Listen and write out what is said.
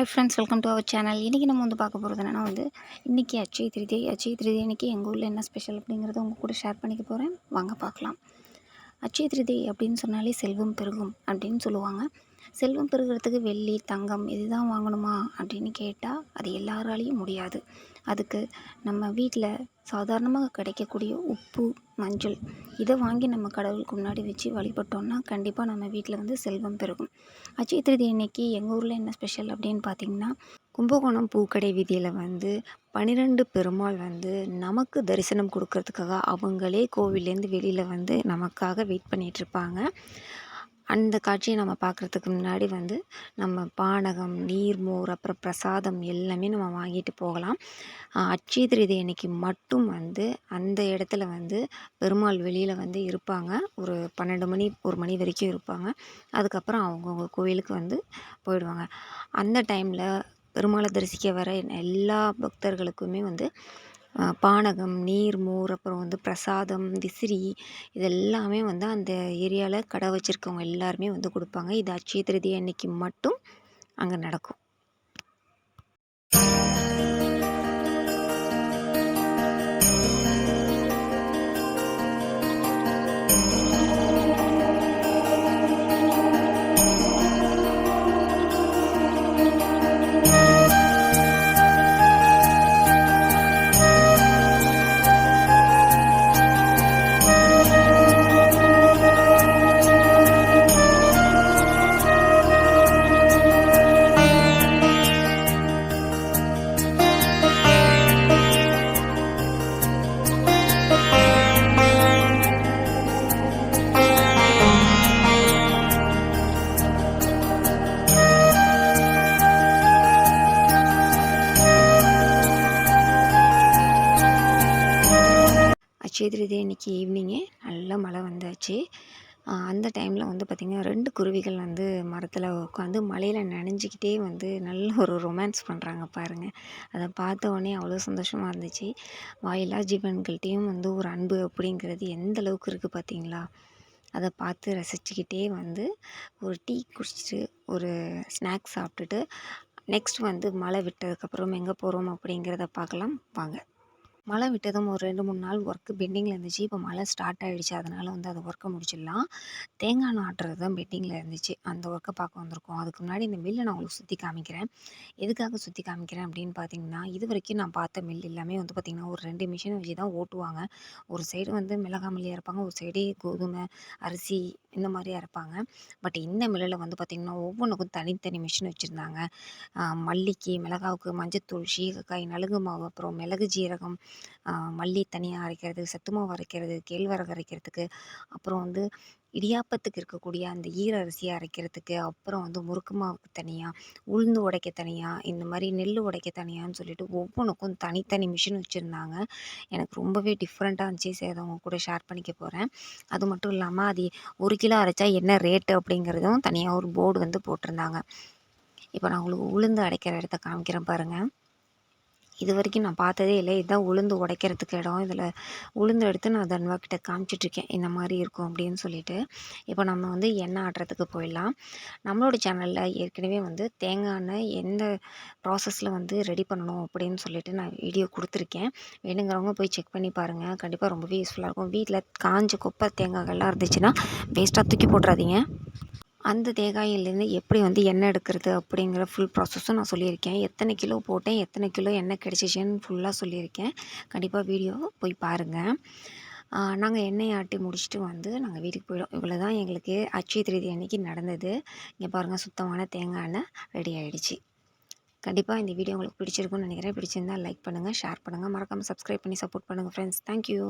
Hi friends welcome to our channel இன்றைக்கி நம்ம வந்து பார்க்க போகிறது என்னென்னா வந்து இன்றைக்கி அச்சய திருதியை அச்சய திருதி இன்றைக்கி எங்கள் ஊரில் என்ன ஸ்பெஷல் அப்படிங்கிறத உங்கள் கூட ஷேர் பண்ணிக்க போகிறேன் வாங்க பார்க்கலாம். அச்சய திருதி அப்படின்னு சொன்னாலே செல்வம் பெருகும் அப்படின்னு சொல்லுவாங்க. செல்வம் பெருகிறதுக்கு வெள்ளி தங்கம் இதுதான் வாங்கணுமா அப்படின்னு கேட்டால் அது எல்லாராலையும் முடியாது. அதுக்கு நம்ம வீட்டில் சாதாரணமாக கிடைக்கக்கூடிய உப்பு மஞ்சள் இதை வாங்கி நம்ம கடவுளுக்கு முன்னாடி வச்சு வழிபட்டோம்னா கண்டிப்பாக நம்ம வீட்டில் வந்து செல்வம் பெருகும். அச்சய திருதி அன்னைக்கு எங்கள் ஊரில் என்ன ஸ்பெஷல் அப்படின்னு பார்த்தீங்கன்னா கும்பகோணம் பூக்கடை வீதியில் வந்து பன்னிரெண்டு பெருமாள் வந்து நமக்கு தரிசனம் கொடுக்கறதுக்காக அவங்களே கோவிலேருந்து வெளியில் வந்து நமக்காக வெயிட் பண்ணிகிட்ருப்பாங்க அந்த காட்சியை நம்ம பார்க்குறதுக்கு முன்னாடி வந்து நம்ம பானகம் நீர்மோர் அப்புறம் பிரசாதம் எல்லாமே நம்ம வாங்கிட்டு போகலாம். அட்சய திருதி அன்னைக்கு மட்டும் வந்து அந்த இடத்துல வந்து பெருமாள் வெளியில் வந்து இருப்பாங்க. ஒரு பன்னெண்டு மணி ஒரு மணி வரைக்கும் இருப்பாங்க. அதுக்கப்புறம் அவங்கவுங்க கோயிலுக்கு வந்து போயிடுவாங்க. அந்த டைமில் பெருமாளை தரிசிக்க வர எல்லா பக்தர்களுக்குமே வந்து பானகம் நீர் மோர் அப்புறம் வந்து பிரசாதம் விசிறி இதெல்லாமே வந்து அந்த ஏரியாவில் கடை வச்சுருக்கவங்க எல்லாருமே வந்து கொடுப்பாங்க. இது அட்சய திருதி அன்னைக்கு மட்டும் அங்கே நடக்கும். அட்சய திருதி அன்றைக்கி ஈவினிங்கே நல்ல மழை வந்தாச்சு. அந்த டைமில் வந்து பார்த்திங்கன்னா ரெண்டு குருவிகள் வந்து மரத்தில் உட்காந்து மழையில் நனைஞ்சிக்கிட்டே வந்து நல்ல ஒரு ரொமான்ஸ் பண்ணுறாங்க பாருங்கள் அதை பார்த்த உடனே அவ்வளோ சந்தோஷமாக இருந்துச்சு. வாயிலா ஜீவன்கள்கிட்டையும் வந்து ஒரு அன்பு அப்படிங்கிறது எந்த அளவுக்கு இருக்குது பார்த்தீங்களா அதை பார்த்து ரசிச்சுக்கிட்டே வந்து ஒரு டீ குடிச்சிட்டு ஒரு ஸ்நாக்ஸ் சாப்பிட்டுட்டு நெக்ஸ்ட் வந்து மழை விட்டதுக்கப்புறம் எங்கே போகிறோம் அப்படிங்கிறத பார்க்கலாம். வாங்க. மழை விட்டதும் ஒரு ரெண்டு மூணு நாள் ஒர்க்கு பெண்டிங்கில் இருந்துச்சு. இப்போ மழை ஸ்டார்ட் ஆகிடுச்சு அதனால் வந்து அதை ஒர்க்கை முடிச்சிடலாம். தேங்காய் நாட்டுறது தான் பெண்டிங்கில் இருந்துச்சு. அந்த ஒர்க்கை பார்க்க வந்திருக்கோம். அதுக்கு முன்னாடி இந்த மில்லை நான் உங்களுக்கு சுற்றி காமிக்கிறேன். எதுக்காக சுற்றி காமிக்கிறேன் அப்படின்னு பார்த்தீங்கன்னா இது வரைக்கும் நான் பார்த்த மில் எல்லாமே வந்து பார்த்திங்கன்னா ஒரு ரெண்டு மிஷினை வச்சு தான் ஓட்டுவாங்க. ஒரு சைடு வந்து மிளகா மில்லியாக இருப்பாங்க. ஒரு சைடு கோதுமை அரிசி இந்த மாதிரி அரைப்பாங்க பட் இந்த மில்லில் வந்து பார்த்திங்கன்னா ஒவ்வொன்றுக்கும் தனித்தனி மிஷின் வச்சுருந்தாங்க. மல்லிக்கு மிளகாவுக்கு மஞ்சத்தூள் சீகக்காய் நலுங்கு மாவு அப்புறம் மிளகு ஜீரகம் மல்லி தனியாக அரைக்கிறது சத்து மாவு அரைக்கிறது கேழ்வரகு அரைக்கிறதுக்கு அப்புறம் வந்து இடியாப்பத்துக்கு இருக்கக்கூடிய அந்த ஈர அரிசியை அரைக்கிறதுக்கு அப்புறம் வந்து முறுக்கு மாவுக்கு தனியாக உளுந்து உடைக்க தனியாக இந்த மாதிரி நெல் உடைக்க தனியான்னு சொல்லிட்டு ஒவ்வொன்றுக்கும் தனித்தனி மிஷின் வச்சுருந்தாங்க. எனக்கு ரொம்பவே டிஃப்ரெண்ட்டாக இருந்துச்சு. சரி அதை அவங்க கூட ஷேர் பண்ணிக்க போகிறேன் அது மட்டும் இல்லாமல் அது ஒரு கிலோ அரைச்சா என்ன ரேட்டு அப்படிங்கிறதும் தனியாக ஒரு போர்டு வந்து போட்டிருந்தாங்க. இப்போ நான் உங்களுக்கு உளுந்து அடைக்கிற இடத்த காமிக்கிறேன் பாருங்கள் இது வரைக்கும் நான் பார்த்ததே இல்லை. இதுதான் உளுந்து உடைக்கிறதுக்கு இடம். இதில் உளுந்து எடுத்து நான் தன்வா கிட்ட காமிச்சிட்ருக்கேன். இந்த மாதிரி இருக்கும் அப்படின்னு சொல்லிட்டு. இப்போ நம்ம வந்து எண்ணெய் ஆட்டுறதுக்கு போயிடலாம். நம்மளோட சேனலில் ஏற்கனவே வந்து தேங்காய் எண்ணெய் எந்த ப்ராசஸில் வந்து ரெடி பண்ணணும் அப்படின்னு சொல்லிட்டு நான் வீடியோ கொடுத்துருக்கேன். வேணுங்கிறவங்க போய் செக் பண்ணி பாருங்கள் கண்டிப்பாக ரொம்பவே யூஸ்ஃபுல்லாக இருக்கும். வீட்டில் காஞ்ச குப்பை தேங்காய்கள்லாம் இருந்துச்சுன்னா வேஸ்ட்டாக தூக்கி போட்டுறாதீங்க. அந்த தேங்காயிலேருந்து எப்படி வந்து எண்ணெய் எடுக்கிறது அப்படிங்கிற ஃபுல் ப்ராசஸும் நான் சொல்லியிருக்கேன். எத்தனை கிலோ போட்டேன் எத்தனை கிலோ எண்ணெய் கிடச்சிச்சின்னு ஃபுல்லாக சொல்லியிருக்கேன். கண்டிப்பாக வீடியோ போய் பாருங்கள் நாங்கள் எண்ணெய் ஆட்டி முடிச்சுட்டு வந்து நாங்கள் வீட்டுக்கு போயிடும் இவ்வளோ தான் எங்களுக்கு அச்சய திருதி அன்னைக்கு நடந்தது. இங்கே பாருங்கள் சுத்தமான தேங்காய் எண்ணெய் ரெடி ஆகிடுச்சு கண்டிப்பாக இந்த வீடியோ உங்களுக்கு பிடிச்சிருக்கும்னு நினைக்கிறேன். பிடிச்சிருந்தால் லைக் பண்ணுங்கள் ஷேர் பண்ணுங்கள் மறக்காமல் சப்ஸ்கிரைப் பண்ணி சப்போர்ட் பண்ணுங்கள் ஃப்ரெண்ட்ஸ் தேங்க்யூ